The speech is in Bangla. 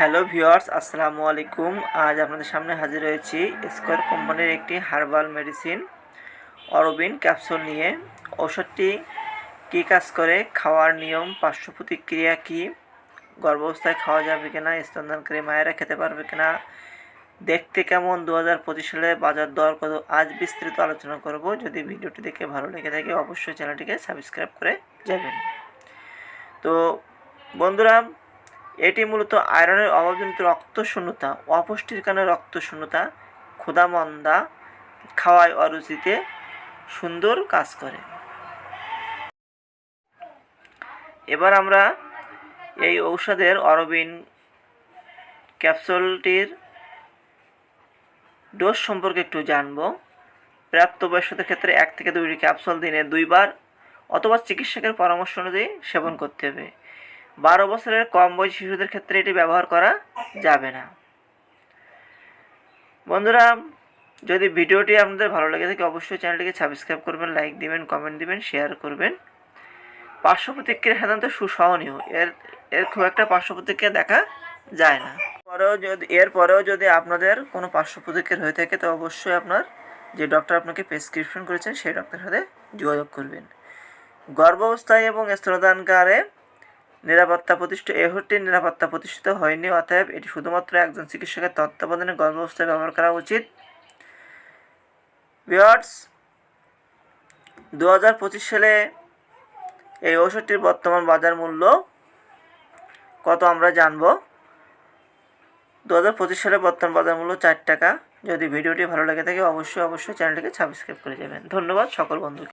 হ্যালো ভিউয়ার্স, আসসালামু আলাইকুম। আজ আপনাদের সামনে হাজির হয়েছি স্কোয়ার কোম্পানির একটি হার্বাল মেডিসিন, অরবিন ক্যাপসুল নিয়ে। ঔষধটি কী কাজ করে? খাওয়ার নিয়ম, পার্শ্ব প্রতিক্রিয়া কী? গর্ভাবস্থায় খাওয়া যাবে কিনা? স্তনদানকারী মায়েরা খেতে পারবে কিনা? দেখতে কেমন? দু হাজার পঁচিশ সালে বাজার দর কত? আজ বিস্তৃত আলোচনা করব। যদি ভিডিওটি দেখে ভালো লেগে থাকে, অবশ্যই চ্যানেলটিকে সাবস্ক্রাইব করে যাবেন। তো বন্ধুরা এটি মূলত আয়রনের অভাবজনিত রক্ত শূন্যতা অপুষ্টির কারণে রক্ত শূন্যতা ক্ষুধামন্দা খাওয়ায় অরুচিতে সুন্দর কাজ করে। এবার আমরা এই ঔষধের অরবিন ক্যাপসুলটির ডোজ সম্পর্কে একটু জানব। প্রাপ্তবয়স্কদের ক্ষেত্রে এক থেকে দুইটি ক্যাপসুল দিনে দুইবার অথবা চিকিৎসকের পরামর্শ অনুযায়ী সেবন করতে হবে। বারো বছরের কম বয়সী শিশুদের ক্ষেত্রে এটি ব্যবহার করা যাবে না। বন্ধুরা, যদি ভিডিওটি আপনাদের ভালো লেগে থাকে, অবশ্যই চ্যানেলটিকে সাবস্ক্রাইব করবেন, লাইক দিবেন, কমেন্ট দিবেন, শেয়ার করবেন। পার্শ্ব প্রতিক্রিয়া সাধারণত সুসহনীয়। এর এর খুব একটা পার্শ্ব প্রতিক্রিয়া দেখা যায় না। পরেও যদি, এরপরেও যদি আপনাদের কোনো পার্শ্ব প্রতিক্রিয়া হয়ে থাকে, তো অবশ্যই আপনার যে ডক্টর আপনাকে প্রেসক্রিপশন করেছেন, সেই ডক্টরের সাথে যোগাযোগ করবেন। গর্ভাবস্থায় এবং স্তনদানকারে নিরাপত্তা প্রতিষ্ঠিত এহটির নিরাপত্তা প্রতিষ্ঠিত হয়নি, অতএব এটি শুধুমাত্র একজন চিকিৎসকের তত্ত্বাবধানে গর্ভাবস্থায় ব্যবহার করা উচিত। বিয়ার্স দু হাজার পঁচিশ সালে এই ঔষধটির বর্তমান বাজার মূল্য কত আমরা জানব? দু হাজার পঁচিশ সালে বর্তমান বাজার মূল্য চার টাকা। যদি ভিডিওটি ভালো লেগে থাকে, অবশ্যই অবশ্যই চ্যানেলটিকে সাবস্ক্রাইব করে যাবেন। ধন্যবাদ সকল বন্ধুকে।